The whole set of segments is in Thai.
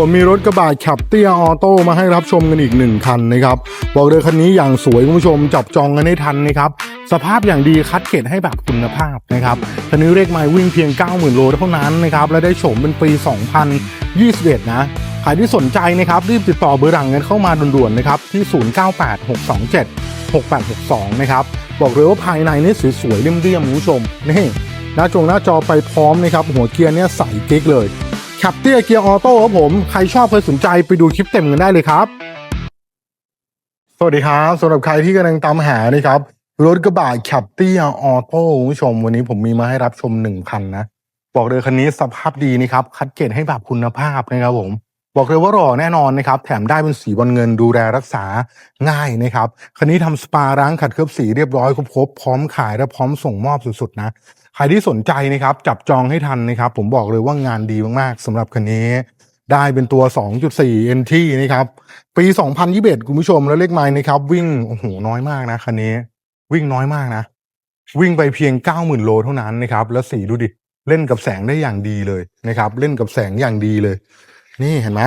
ผมมีรถกระบะขับเตี้ยออโต้มาให้รับชมกันอีกหนึ่งคันนะครับบอกเลยคันนี้อย่างสวยคุณผู้ชมจับจองกันให้ทันนะครับสภาพอย่างดีคัดเกรดให้แบบคุณภาพนะครับคันนี้เรียกไมล์วิ่งเพียง 90,000 โลเท่านั้นนะครับและได้โฉมเป็นปี 2021 นะใครที่สนใจนะครับรีบติดต่อเบอร์หลังกันเข้ามาด่วนๆนะครับที่ 098627 6862 นะครับบอกเลยว่าภายในนี่สวยๆเรียมๆคุณผู้ชมนี่หน้าจงหน้าจอไปพร้อมนะครับหัวเกียร์เนี่ยใสกิ๊กเลย ขับเตี้ยเกียร์ออโต้ครับผม ใครชอบเคยสนใจไปดูคลิปเต็มกันได้เลยครับ สวัสดีครับสำหรับใครที่กำลังตามหานะครับ รถกระบะขับเตี้ยออโต้คุณผู้ชม วันนี้ผมมีมาให้รับชมหนึ่งคันนะ บอกเลยคันนี้สภาพดีนะครับ คัดเกรดให้แบบคุณภาพนะครับผม บอกเลยว่าหล่อแน่นอนนะครับ แถมได้เป็นสีบอลเงินดูแลรักษาง่ายนะครับ คันนี้ทำสปาล้างขัดเคลือบสีเรียบร้อยครบๆพร้อมขายและพร้อมส่งมอบสุดๆนะ ใครที่สนใจนะครับจับจองให้ทันนะครับ ผมบอกเลยว่างานดีมากๆสำหรับคันนี้ ได้เป็นตัว 2.4 NT นะครับ ปี 2021 คุณผู้ชมแล้วเลขไม้นะครับ วิ่งโอ้โหน้อยมากนะคันนี้ วิ่งน้อยมากนะ วิ่งไปเพียง 90,000 โลเท่านั้นนะครับ แล้วสีดูดิเล่นกับแสงได้อย่างดีเลยนะครับ เล่นกับแสงอย่างดีเลย นี่เห็นไหม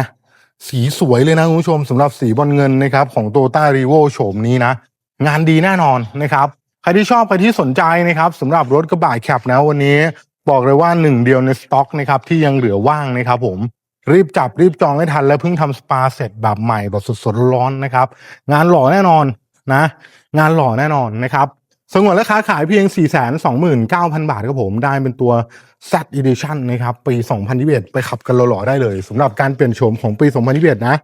สีสวยเลยนะคุณผู้ชมสำหรับสีบอลเงินนะครับ ของโตต้ารีโวโฉมนี้นะ งานดีแน่นอนนะครับ ใครที่ชอบใครที่สนใจนะครับสำหรับรถกระบะแคปนะวันนี้บอกเลยว่าหนึ่งเดียวในสต็อกนะครับที่ยังเหลือว่างนะครับผมรีบจับรีบจองให้ทันและเพิ่งทำสปาเสร็จแบบใหม่แบบสดๆร้อนนะครับ งานหล่อแน่นอนนะ งานหล่อแน่นอนนะครับสงวนราคาขายเพียง 4 2 9 0 0 0 บาทครับผม ได้เป็นตัว Z Edition นะครับ ปี 2021 ไปขับกันหล่อๆได้เลยสำหรับการเปลี่ยนโฉมของปี 2021 นะ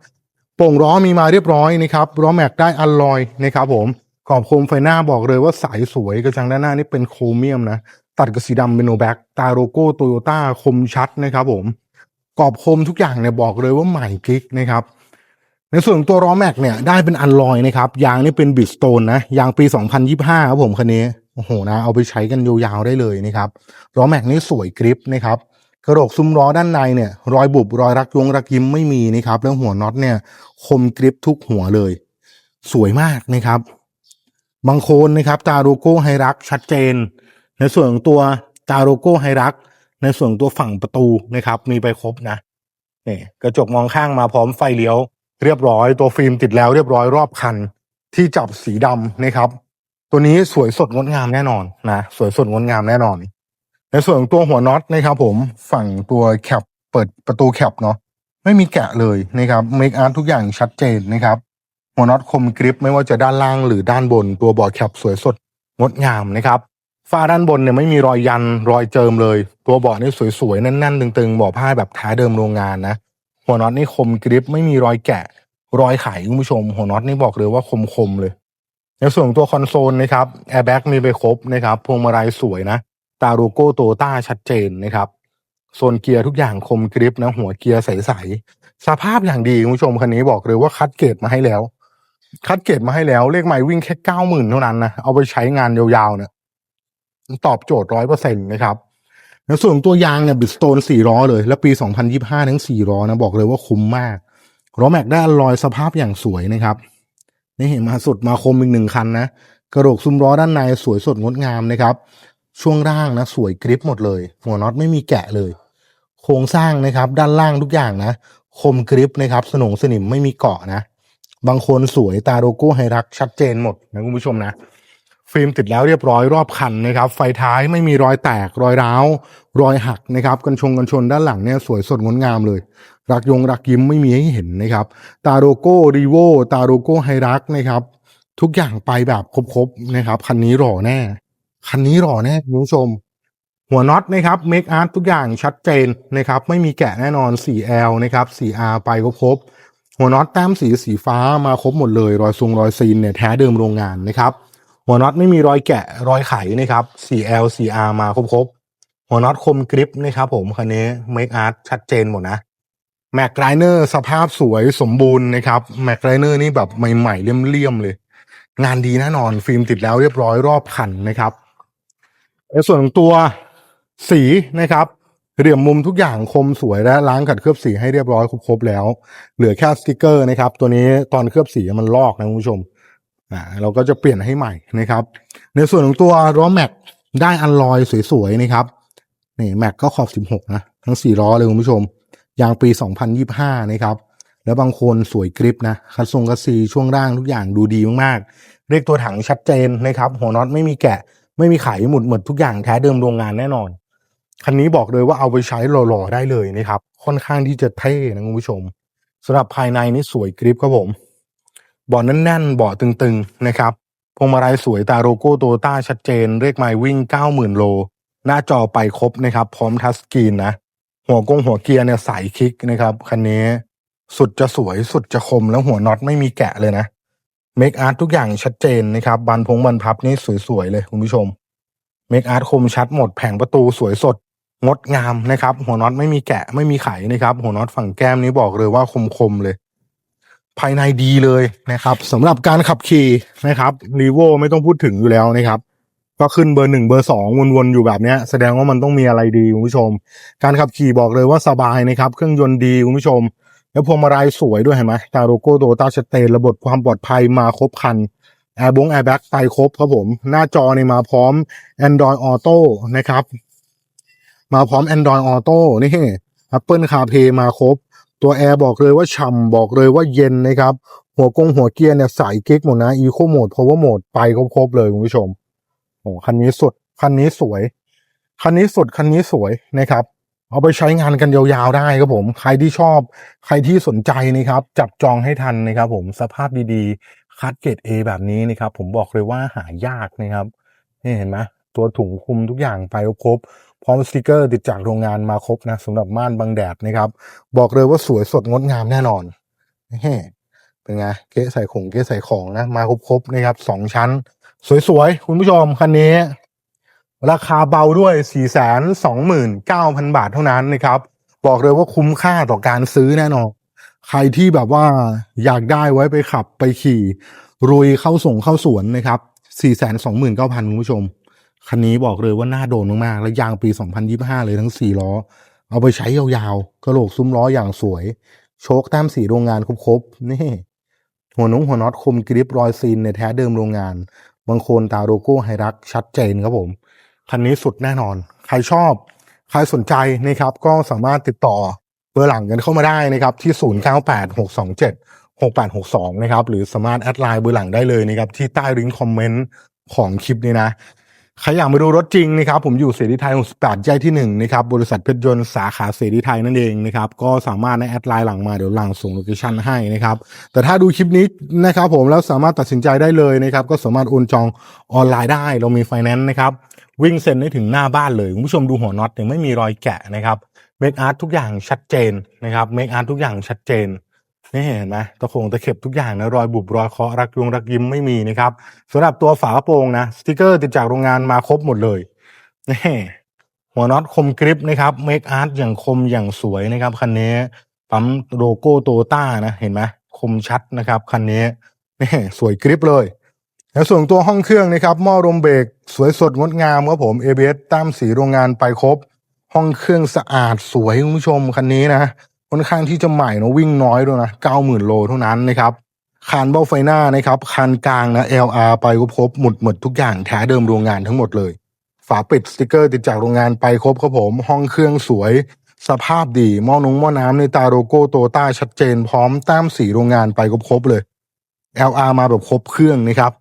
โป่งล้อมีมาเรียบร้อยนะครับล้อแม็กได้อัลลอยนะครับผม ขอบโคมไฟหน้าบอกเลยว่าใสสวยกระจังด้านหน้านี่เป็นโครเมียมนะ ตัดกับสีดำเป็นโนแบ็กตาโลโก้โตโยต้าคมชัดนะครับผมกรอบโคมทุกอย่างเนี่ยบอกเลยว่าใหม่กิ๊กนะครับ ในส่วนตัวล้อแม็กเนี่ยได้เป็นอัลลอยนะครับ ยางนี่เป็นบิสโตนนะ ยางปี 2025 ครับผมคันนี้ โอ้โหนะ เอาไปใช้กันยาวๆได้เลยนะครับล้อแม็กนี่สวยกริปนะครับกระโหลกซุ้มล้อด้านในเนี่ย รอยบุบรอยรักยงรักยิ้มไม่มีนะครับแล้วหัวน็อตเนี่ย คมกริปทุกหัวเลย สวยมากนะครับ บางโคนนะครับตาโลโก้ไฮรักชัดเจน ในส่วนของตัวตาโลโก้ไฮรัก ในส่วนตัวฝั่งประตูนะครับ มีไปครบนะนี่กระจกมองข้างมาพร้อมไฟเลี้ยว เรียบร้อยตัวฟิล์มติดแล้วเรียบร้อยรอบคัน ที่จับสีดำนะครับ ตัวนี้สวยสดงดงามแน่นอนนะสวยสดงดงามแน่นอน ในส่วนของตัวหัวน็อตนะครับผมฝั่งตัวแคปเปิดประตูแคปเนาะไม่มีแกะเลยนะครับเมคอาร์ทุกอย่างชัดเจนนะครับ หัวน็อตคมกริปไม่ว่าจะด้านล่างหรือด้านบนตัวบอร์ดแคปสวยสดงดงามนะครับฝ้าด้านบนเนี่ยไม่มีรอยยันรอยเจิมเลย ตัวเบาะนี่สวยๆแน่นๆตึงๆเบาะผ้าแบบท้าเดิมโรงงานนะ หัวน็อตนี่คมกริปไม่มีรอยแกะ รอยไขคุณผู้ชม หัวน็อตนี่บอกเลยว่าคมๆเลย ในส่วนตัวคอนโซลนะครับแอร์แบ็กมีไปครบนะครับพวงมาลัยสวยนะ ตาโลโก้โตต้าชัดเจนนะครับโซนเกียร์ทุกอย่างคมกริปนะหัวเกียร์ใสๆสภาพอย่างดีคุณผู้ชมคันนี้บอกเลยว่าคัดเกรดมาให้แล้ว คัดเกรดมาให้แล้ว เลขไม้วิ่งแค่เก้าหมื่นเท่านั้นนะ เอาไปใช้งานยาวๆเนี่ยตอบโจทย์ร้อยเปอร์เซ็นต์นะครับในส่วนตัวยางเนี่ยบิสโตนสี่ล้อเลย แล้วปี2025ทั้งสี่ล้อนะบอกเลยว่าคุ้มมากล้อแม็กได้ลอยสภาพอย่างสวยนะครับนี่เห็นมาสุดมาคมอีกหนึ่งคันนะกระโหลกซุ้มล้อด้านในสวยสดงดงามนะครับ ช่วงล่างนะสวยกริปหมดเลย หัวน็อตไม่มีแกะเลย โครงสร้างนะครับ ด้านล่างทุกอย่างนะ คมกริปนะครับ สนงสนิมไม่มีเกาะนะ บางคนสวยตาโลโก้ไฮรักชัดเจนหมดนะคุณผู้ชมนะ ฟิล์มติดแล้วเรียบร้อยรอบคันนะครับ ไฟท้ายไม่มีรอยแตกรอยร้าว รอยหักนะครับ กันชงกันชนด้านหลังเนี่ยสวยสดงดงามเลย รักยงรักยิ้มไม่มีให้เห็นนะครับ ตาโลโก้รีโวตาโลโก้ไฮรักนะครับ ทุกอย่างไปแบบครบๆนะครับ คันนี้หล่อแน่ คันนี้หล่อแน่คุณผู้ชมหัวน็อตนะครับเมคอาร์ตทุกอย่างชัดเจนนะครับ ไม่มีแกะแน่นอน 4L นะครับ 4R ไปก็ครบ หัวน็อตแต้มสีสีฟ้ามาครบหมดเลย รอยทรงรอยซีนเนี่ยแท้เดิมโรงงานนะครับ หัวน็อตไม่มีรอยแกะรอยไขนะครับ 4L 4R มาครบครบๆหัวน็อตคมกริปนะครับผมคันนี้เมคอาร์ตชัดเจนหมดนะแม็กไรเนอร์สภาพสวยสมบูรณ์นะครับแม็กไรเนอร์นี่แบบใหม่ๆเลี่ยมๆเลย งานดีแน่นอนฟิล์มติดแล้วเรียบร้อยรอบคันนะครับในส่วนของตัวสีนะครับ เหลี่ยมมุมทุกอย่างคมสวยและล้างขัดเคลือบสีให้เรียบร้อยครบแล้ว เหลือแค่สติกเกอร์นะครับ ตัวนี้ตอนเคลือบสีมันลอกนะคุณผู้ชมอ่าเราก็จะเปลี่ยนให้ใหม่นะครับ ในส่วนของตัวล้อแม็กได้อันลอยสวยๆนะครับนี่แม็กก็ขอบ 16 นะ ทั้งสี่ล้อเลยคุณผู้ชม ยางปี 2025 นะครับ แล้วบางคนสวยกริปนะคัดทรงคัสซีช่วงร่างทุกอย่างดูดีมากๆ เรียกตัวถังชัดเจนนะครับ หัวน็อตไม่มีแกะ ไม่มีไขหมุดหมดทุกอย่างแท้เดิมโรงงานแน่นอน คันนี้บอกเลยว่าเอาไปใช้หล่อๆได้เลยนะครับ ค่อนข้างที่จะเท่นะคุณผู้ชมสำหรับภายในนี่สวยกริปครับผมเบาะแน่นๆเบาะตึงๆนะครับพวงมาลัยสวยตาโลโก้โตต้าชัดเจนเลขไมล์วิ่ง 90,000 โล หน้าจอไปครบนะครับ พร้อมทัชสกรีนนะ หัวกงหัวเกียร์เนี่ยใสคลิกนะครับ คันนี้สุดจะสวยสุดจะคมแล้วหัวน็อตไม่มีแกะเลยนะเมคอาร์ตทุกอย่างชัดเจนนะครับบันพงบันพับนี่สวยๆเลยคุณผู้ชมเมคอาร์ตคมชัดหมดแผงประตูสวยสด งดงามนะครับ หัวน็อตไม่มีแกะไม่มีไขนะครับ หัวน็อตฝั่งแก้มนี้บอกเลยว่าคมๆเลย ภายในดีเลยนะครับสำหรับการขับขี่นะครับรีโวไม่ต้องพูดถึงอยู่แล้วนะครับ ก็ขึ้นเบอร์หนึ่งเบอร์สองวนๆอยู่แบบนี้แสดงว่ามันต้องมีอะไรดีคุณผู้ชม การขับขี่บอกเลยว่าสบายนะครับ เครื่องยนต์ดีคุณผู้ชม แล้วพวงมาลัยสวยด้วยเห็นไหมตาโลโก้โตต้าชัดเจนระบบความปลอดภัยมาครบคันแอร์บงแอร์แบ็กไปครบครับผม หน้าจอนี่มาพร้อม Android Auto นะครับ มาพร้อม Android Auto นี่ Apple CarPlay มาครบ ตัวแอร์บอกเลยว่าฉ่ำบอกเลยว่าเย็นนะครับ หัวกงหัวเกียร์เนี่ยใสกิ๊กหมดนะ Eco Mode Power Mode ไปครบๆเลยคุณผู้ชมโอ้คันนี้สุด คันนี้สวย คันนี้สุด คันนี้สวยนะครับเอาไปใช้งานกันยาวๆได้ครับผม ใครที่ชอบ ใครที่สนใจนะครับ จับจองให้ทันนะครับ ผมสภาพดีๆ คัดเกรด A แบบนี้นะครับ ผมบอกเลยว่าหายากนะครับ นี่เห็นไหมตัวถุงคุมทุกอย่างไปครบ พร้อมสติกเกอร์ติดจากโรงงานมาครบนะสำหรับม่านบังแดดนะครับ บอกเลยว่าสวยสดงดงามแน่นอนนี่เป็นไงเก๊ใส่ของเก๊ใส่ของนะ มาครบๆนะครับสองชั้น สวยๆ คุณผู้ชมคันนี้ ราคาเบาด้วย 429,000 บาทเท่านั้นนะครับ บอกเลยว่าคุ้มค่าต่อการซื้อแน่นอนใครที่แบบว่าอยากได้ไว้ไปขับไปขี่ รุยเข้าส่งเข้าสวนนะครับ 429,000 คุณผู้ชม คันนี้บอกเลยว่าน่าโดนมากๆ และยางปี 2025 เลยทั้ง 4 ล้อ เอาไปใช้ยาวๆ กระโหลกซุ้มล้ออย่างสวย โชคแต้มสีโรงงานครบๆ นี่ หัวนุ้งหัวน็อตคมกริปรอยซีนในแท้เดิมโรงงาน บางโคนตาโลโก้ไฮรักชัดเจนครับผม คันนี้สุดแน่นอน ใครชอบ ใครสนใจนะครับ ก็สามารถติดต่อเบอร์หลังกันเข้ามาได้นะครับ ที่ 098627 6862 นะครับ หรือสามารถแอดไลน์เบอร์หลังได้เลยนะครับที่ใต้ลิงก์คอมเมนต์ของคลิปนี้นะ ใครอยากมาดูรถจริงนะครับผมอยู่เสรีไทย68แยกที่1นะครับบริษัทเพชรยนต์สาขาเสรีไทยนั่นเองนะครับก็สามารถในแอดไลน์หลังมาเดี๋ยวหลังส่งโลเคชั่นให้นะครับแต่ถ้าดูคลิปนี้นะครับผมแล้วสามารถตัดสินใจได้เลยนะครับก็สามารถโอนจองออนไลน์ได้ เรามีไฟแนนซ์นะครับวิ่งเซ็นได้ถึงหน้าบ้านเลยคุณผู้ชมดูหัวน็อตยังไม่มีรอยแกะนะครับเมคอาร์ตทุกอย่างชัดเจนนะครับเมคอาร์ตทุกอย่างชัดเจน นี่เห็นไหมตะโขงตะเข็บทุกอย่างนะรอยบุบรอยเคาะรักยงรักยิ้มไม่มีนะครับสำหรับตัวฝากระโปรงนะสติกเกอร์ติดจากโรงงานมาครบหมดเลยนี่หัวน็อตคมกริปนะครับเมคอาร์ตอย่างคมอย่างสวยนะครับคันนี้ปั๊มโลโก้โตต้านะเห็นไหมคมชัดนะครับคันนี้นี่สวยกริปเลยแล้วส่วนตัวห้องเครื่องนะครับหม้อลมเบรกสวยสดงดงามครับผม ABS ตามสีโรงงานไปครบ ห้องเครื่องสะอาดสวยคุณผู้ชมคันนี้นะ ค่อนข้างที่จะใหม่นะวิ่งน้อยด้วยนะเก้าหมื่นโลเท่านั้นนะครับคานเบ้าไฟหน้านะครับคานกลางนะ LR ไปก็ครบหมดหมดทุกอย่างแท้เดิมโรงงานทั้งหมดเลย ฝาปิดสติกเกอร์ติดจากโรงงานไปครบครับผม ห้องเครื่องสวย สภาพดีหม้อนงหม้อน้ำในตาโลโก้โตต้าชัดเจนพร้อมต้มสีโรงงานไปครบเลย LR มาแบบครบเครื่องนะครับ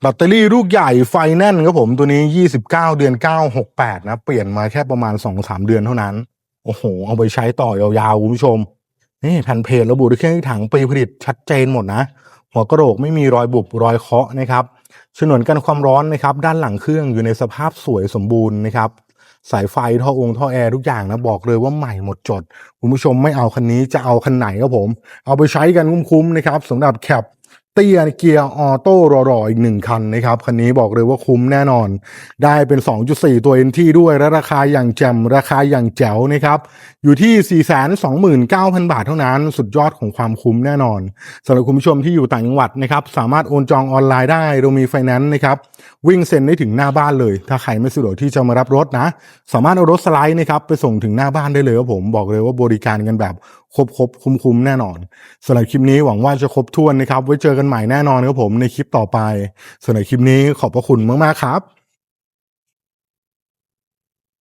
แบตเตอรี่ลูกใหญ่ไฟแน่นครับผมตัวนี้ 29 เดือน 968 นะ เปลี่ยนมาแค่ประมาณ 2-3 เดือนเท่านั้น โอ้โห เอาไปใช้ต่อยาวๆคุณผู้ชม นี่แผ่นเพจระบุด้วยเครื่องถังปีผลิตชัดเจนหมดนะ หัวกระโหลกไม่มีรอยบุบรอยเคาะนะครับฉนวนกันความร้อนนะครับ ด้านหลังเครื่องอยู่ในสภาพสวยสมบูรณ์นะครับสายไฟท่อองค์ท่อแอร์ทุกอย่างนะบอกเลยว่าใหม่หมดจด คุณผู้ชมไม่เอาคันนี้จะเอาคันไหนครับผม เอาไปใช้กันคุ้มๆนะครับสำหรับแคป เตี้ยเกียร์ออโต้รอๆอีกหนึ่งคันนะครับ คันนี้บอกเลยว่าคุ้มแน่นอน ได้เป็น 2.4 ตัว NT ด้วยและราคาอย่างแจ่มราคาอย่างแจ๋วนะครับ อยู่ที่ 429,000 บาทเท่านั้น สุดยอดของความคุ้มแน่นอนสำหรับคุณผู้ชมที่อยู่ต่างจังหวัดนะครับ สามารถโอนจองออนไลน์ได้เรามีไฟแนนซ์นะครับ วิ่งเซ็นได้ถึงหน้าบ้านเลย ถ้าใครไม่สะดวกที่จะมารับรถนะ สามารถเอารถสไลด์นะครับไปส่งถึงหน้าบ้านได้เลยครับผมบอกเลยว่าบริการกันแบบครบครบคุ้มคุ้มๆแน่นอนสำหรับคลิปนี้หวังว่าจะครบถ้วนนะครับไว้เจอกันใหม่แน่นอนครับผมในคลิปต่อไปส่วนในคลิปนี้ขอบพระคุณมากๆครับ